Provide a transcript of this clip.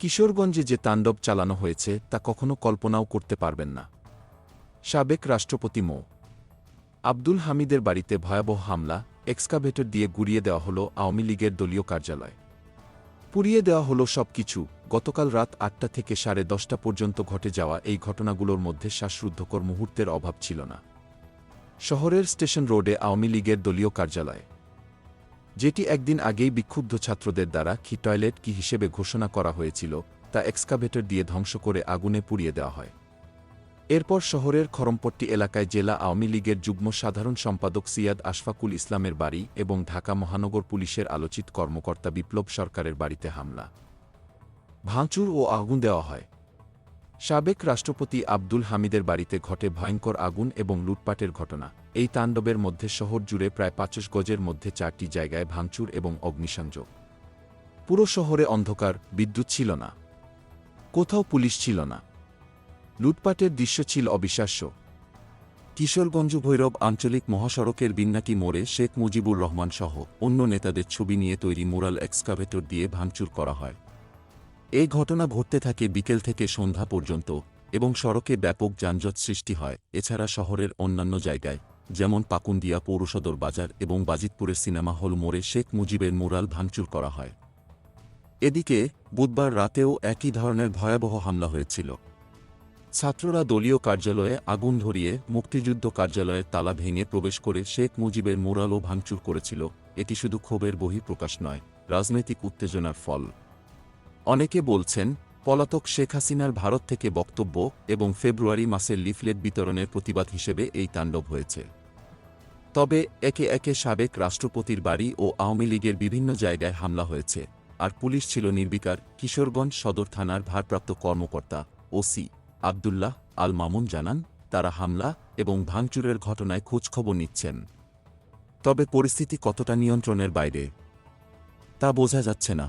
কিশোরগঞ্জে যে তাণ্ডব চালানো হয়েছে, তা কখনো কল্পনাও করতে পারবেন না। সাবেক রাষ্ট্রপতি মো। আব্দুল হামিদের বাড়িতে ভয়াবহ হামলা, এক্সকাভেটর দিয়ে গুড়িয়ে দেওয়া হল আওয়ামী লীগের দলীয় কার্যালয়। পুড়িয়ে দেওয়া হল সব কিছু গতকাল রাত আটটা থেকে সাড়ে দশটা পর্যন্ত ঘটে যাওয়া এই ঘটনাগুলোর মধ্যে শ্বাসরুদ্ধকর মুহূর্তের অভাব ছিল না। শহরের স্টেশন রোডে আওয়ামী লীগের দলীয় কার্যালয়। যেটি একদিন আগেই বিক্ষুব্ধ ছাত্রদের দ্বারা কি টয়লেট কি হিসেবে ঘোষণা করা হয়েছিল, তা এক্সকাভেটর দিয়ে ধ্বংস করে আগুনে পুড়িয়ে দেওয়া হয়। এরপর শহরের খরমপট্টি এলাকায় জেলা আওয়ামী লীগের যুগ্ম সাধারণ সম্পাদক সিয়াদ আশফাকুল ইসলামের বাড়ি এবং ঢাকা মহানগর পুলিশের আলোচিত কর্মকর্তা বিপ্লব সরকারের বাড়িতে হামলা। ভাঙচুর ও আগুন দেওয়া হয়। সাবেক রাষ্ট্রপতি আব্দুল হামিদের বাড়িতে ঘটে ভয়ঙ্কর আগুন এবং লুটপাটের ঘটনা। এই তাণ্ডবের মধ্যে শহর জুড়ে প্রায় পাঁচশো গজের মধ্যে চারটি জায়গায় ভাঙচুর এবং অগ্নিসংযোগ। পুরো শহরে অন্ধকার, বিদ্যুৎ ছিল না। কোথাও পুলিশ ছিল না। লুটপাটের দৃশ্য ছিল অবিশ্বাস্য। কিশোরগঞ্জ ভৈরব আঞ্চলিক মহাসড়কের বিন্নাটি মোড়ে শেখ মুজিবুর রহমান সহ অন্য নেতাদের ছবি নিয়ে তৈরি মোরাল এক্সকাভেটর দিয়ে ভাঙচুর করা হয়। এই ঘটনা ঘটতে থাকে বিকেল থেকে সন্ধ্যা পর্যন্ত এবং সড়কে ব্যাপক যানজট সৃষ্টি হয়, এছাড়া শহরের অন্যান্য জায়গায়, যেমন পাকুন্দিয়া পৌরসদর বাজার এবং বাজিতপুরের সিনেমা হল মোড়ে শেখ মুজিবের মোরাল ভাঙচুর করা হয়। এদিকে, বুধবার রাতেও একই ধরনের ভয়াবহ হামলা হয়েছিল। ছাত্ররা দলীয় কার্যালয়ে আগুন ধরিয়ে মুক্তিযুদ্ধ কার্যালয়ের তালা ভেঙে প্রবেশ করে শেখ মুজিবের মোরালও ভাঙচুর করেছিল, এটি শুধু ক্ষোভের বহিঃপ্রকাশ নয়, রাজনৈতিক উত্তেজনার ফল। অনেকে বলছেন, পলাতক শেখ হাসিনার ভারত থেকে বক্তব্য এবং ফেব্রুয়ারি মাসের লিফলেট বিতরণের প্রতিবাদ হিসেবে এই তাণ্ডব হয়েছে। তবে একে একে সাবেক রাষ্ট্রপতির বাড়ি ও আওয়ামী লীগের বিভিন্ন জায়গায় হামলা হয়েছে, আর পুলিশ ছিল নির্বিকার, কিশোরগঞ্জ সদর থানার ভারপ্রাপ্ত কর্মকর্তা, ওসি আবদুল্লাহ আল মামুন জানান, তারা হামলা এবং ভাঙচুরের ঘটনায় খোঁজখবর নিচ্ছেন। তবে পরিস্থিতি কতটা নিয়ন্ত্রণের বাইরে, তা বোঝা যাচ্ছে না।